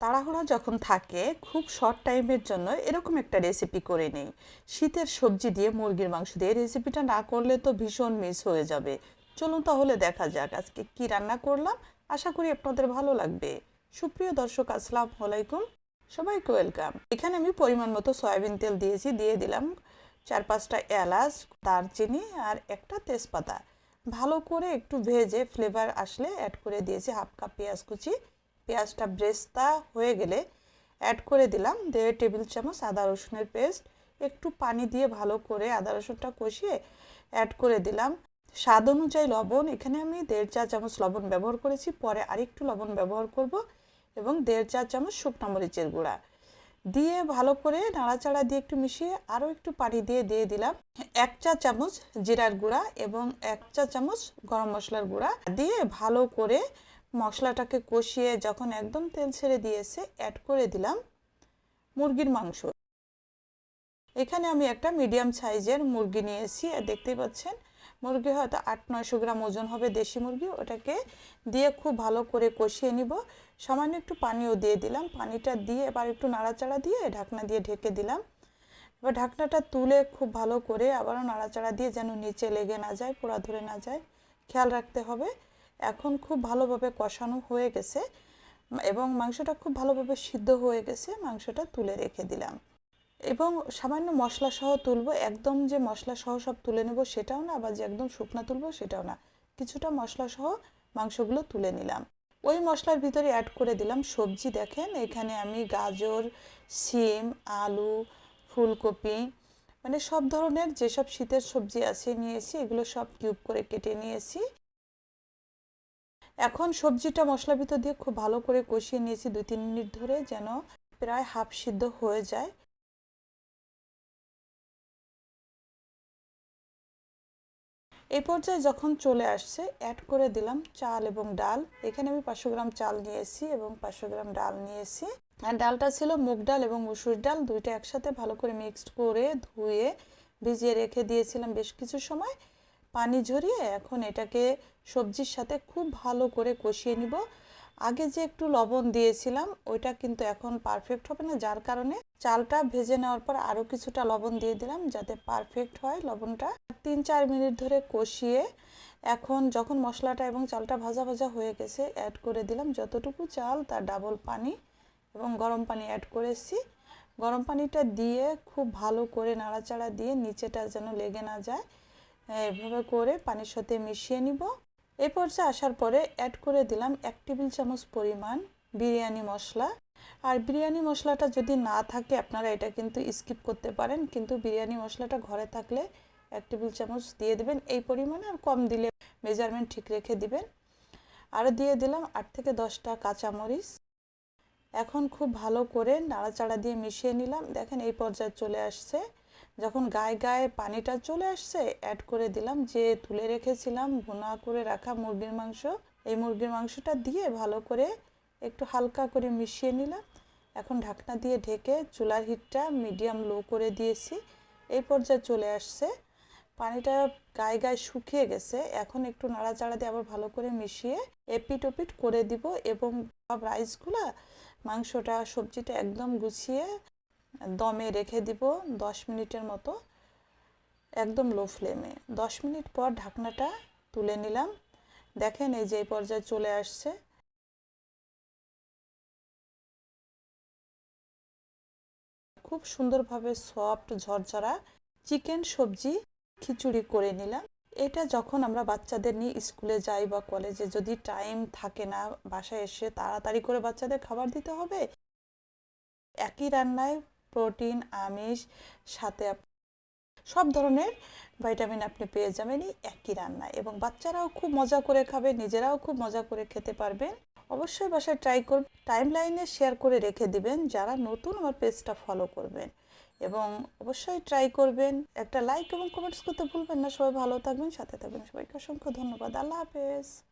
তাড়াহুড়া যখন থাকে, খুব শর্ট টাইমের জন্য এরকম একটা রেসিপি করে নেই। শীতের সবজি দিয়ে মুরগির মাংস দিয়ে রেসিপিটা না করলে তো ভীষণ মিস হয়ে যাবে। চলুন তাহলে দেখা যাক আজকে কি রান্না করলাম। আশা করি আপনাদের ভালো লাগবে। সুপ্রিয় দর্শক, আসসালামু আলাইকুম। সবাইকে ওয়েলকাম এখানে আমি পরিমাণ মতো সয়াবিন তেল দিয়েছি, দিয়ে দিলাম চার পাঁচটা এলাচ, দারচিনি আর একটা তেজপাতা। ভালো করে একটু ভেজে ফ্লেভার আসলে অ্যাড করে দিয়েছি হাফ কাপ পেঁয়াজ কুচি। পেঁয়াজটা ব্রেস্তা হয়ে গেলে অ্যাড করে দিলাম। দেড় টেবিল চামচ আদা রসুনের পেস্ট। একটু পানি দিয়ে ভালো করে আদা রসুনটা কষিয়ে অ্যাড করে দিলাম। স্বাদ অনুযায়ী লবণ। এখানে আমি দেড় চা চামচ লবণ ব্যবহার করেছি। পরে আরেকটু লবণ ব্যবহার করব এবং দেড় চা চামচ শুকনো মরিচের গুঁড়া। দিয়ে ভালো করে নাড়াচাড়া দিয়ে একটু মিশিয়ে আরও একটু পানি দিয়ে দিয়ে দিলাম। এক চা চামচ জিরার গুঁড়া এবং এক চা চামচ গরম মশলার গুঁড়া। দিয়ে ভালো করে মশলাটাকে কষিয়ে যখন একদম তেল ছেড়ে দিয়েছে অ্যাড করে দিলাম মুরগির মাংস। এখানে আমি একটা মিডিয়াম সাইজের মুরগি নিয়েছি। আর দেখতেই পাচ্ছেন, মুরগি হয়তো আট, নয়শো গ্রাম ওজন হবে দেশি মুরগি। ওটাকে দিয়ে খুব ভালো করে কষিয়ে নিব। সামান্য একটু পানিও দিয়ে দিলাম। পানিটা দিয়ে এবার একটু নাড়াচাড়া দিয়ে ঢাকনা দিয়ে ঢেকে দিলাম। এবার ঢাকনাটা তুলে খুব ভালো করে আবারও নাড়াচাড়া দিয়ে যেন নিচে লেগে না যায়, পোড়া ধরে না যায়। খেয়াল রাখতে হবে। এখন খুব ভালোভাবে কষানো হয়ে গেছে, এবং মাংসটা খুব ভালোভাবে সিদ্ধ হয়ে গেছে, মাংসটা তুলে রেখে দিলাম। এবং সামান্য মশলা সহ তুলবো, একদম যে মশলা সহ সব তুলে নেব সেটাও না, আবার যে একদম শুকনা তুলবো সেটাও না। কিছুটা মশলা সহ মাংসগুলো তুলে নিলাম। ওই মশলার ভিতরে অ্যাড করে দিলাম সবজি, দেখেন এখানে আমি গাজর, সিম, আলু, ফুলকপি মানে সব ধরনের যেসব শীতের সবজি আছে নিয়েছি, এগুলো সব কিউব করে কেটে নিয়েছি। এখন সবজিটা মশলা ভিতর দিয়ে খুব ভালো করে কষিয়ে নিয়েছি দুই, তিন মিনিট ধরে যেন প্রায় হাফ সিদ্ধ হয়ে যায়। এই পর্যায়ে যখন চলে আসছে অ্যাড করে দিলাম চাল এবং ডাল। এখানে আমি পাঁচশো গ্রাম চাল নিয়েছি এবং পাঁচশো গ্রাম ডাল নিয়েছি। আর ডালটা ছিল মুগ ডাল এবং মুসুর ডাল, দুইটা একসাথে ভালো করে মিক্সড করে ধুয়ে ভিজিয়ে রেখে দিয়েছিলাম বেশ কিছু সময়। পানি ঝরিয়ে এখন এটাকে সবজির সাথে খুব ভালো করে কষিয়ে নিব। আগে যে একটু লবণ দিয়েছিলাম, ওইটা কিন্তু এখন পারফেক্ট হবে না, যার কারণে চালটা ভেজে নেওয়ার পর আরও কিছুটা লবণ দিয়ে দিলাম যাতে পারফেক্ট হয় লবণটা। তিন চার মিনিট ধরে কষিয়ে এখন যখন মশলাটা এবং চালটা ভাজা ভাজা হয়ে গেছে অ্যাড করে দিলাম যতটুকু চাল, তার ডাবল পানি এবং গরম পানি অ্যাড করেছি। গরম পানিটা দিয়ে খুব ভালো করে নাড়াচাড়া দিয়ে নিচেটা যেন লেগে না যায়। এভাবে করে পানির সাথে মিশিয়ে নিব। এই পর্যায়ে আসার পরে অ্যাড করে দিলাম এক টেবিল চামচ পরিমাণ বিরিয়ানি মশলা। আর বিরিয়ানি মশলাটা যদি না থাকে, আপনারা এটা কিন্তু স্কিপ করতে পারেন। কিন্তু বিরিয়ানি মশলাটা ঘরে থাকলে এক টেবিল চামচ দিয়ে দেবেন। এই পরিমাণে আর কম দিলে মেজারমেন্ট ঠিক রেখে দিবেন। আরও দিয়ে দিলাম আট থেকে দশটা কাঁচামরিচ। এখন খুব ভালো করে নাড়াচাড়া দিয়ে মিশিয়ে নিলাম। দেখেন এই পর্যায়ে চলে আসছে। যখন গায়ে গায়ে পানিটা চলে আসছে অ্যাড করে দিলাম, যে তুলে রেখেছিলাম ভুনা করে রাখা মুরগির মাংস, এই মুরগির মাংসটা দিয়ে ভালো করে একটু হালকা করে মিশিয়ে নিলাম। এখন ঢাকনা দিয়ে ঢেকে চুলার হিটটা মিডিয়াম লো করে দিয়েছি। এই পর্যায়ে চলে আসছে। পানিটা গায়ে গায়ে শুকিয়ে গেছে। এখন একটু নাড়াচাড়া দিয়ে আবার ভালো করে মিশিয়ে এপিট ওপিট করে দিব এবং রাইসগুলা মাংসটা, সবজিটা একদম গুছিয়ে দমে রেখে দিব দশ মিনিটের মতো, একদম লো ফ্লেমে দশ মিনিট পর ঢাকনাটা তুলে নিলাম। দেখেন এই যে পর্যায়ে চলে আসছে। খুব সুন্দরভাবে সফট ঝরঝরা চিকেন সবজি খিচুড়ি করে নিলাম। এটা যখন আমরা বাচ্চাদের নিয়ে স্কুলে যাই বা কলেজে যদি টাইম থাকে না বাসায় এসে তাড়াতাড়ি করে বাচ্চাদের খাবার দিতে হবে, একই রান্নায় প্রোটিন, আমিষ, সাথে সব ধরনের ভাইটামিন আপনি পেয়ে যাবেন এই একই রান্নায়। এবং বাচ্চারাও খুব মজা করে খাবে, নিজেরাও খুব মজা করে খেতে পারবেন। অবশ্যই বাসায় ট্রাই করবেন টাইম লাইনে শেয়ার করে রেখে দিবেন যারা নতুন আমার পেজটা ফলো করবেন। এবং অবশ্যই ট্রাই করবেন, একটা লাইক এবং কমেন্টস করতে ভুলবেন না। সবাই ভালো থাকবেন, সাথে থাকবেন। সবাইকে অসংখ্য ধন্যবাদ। আল্লাহ হাফেজ।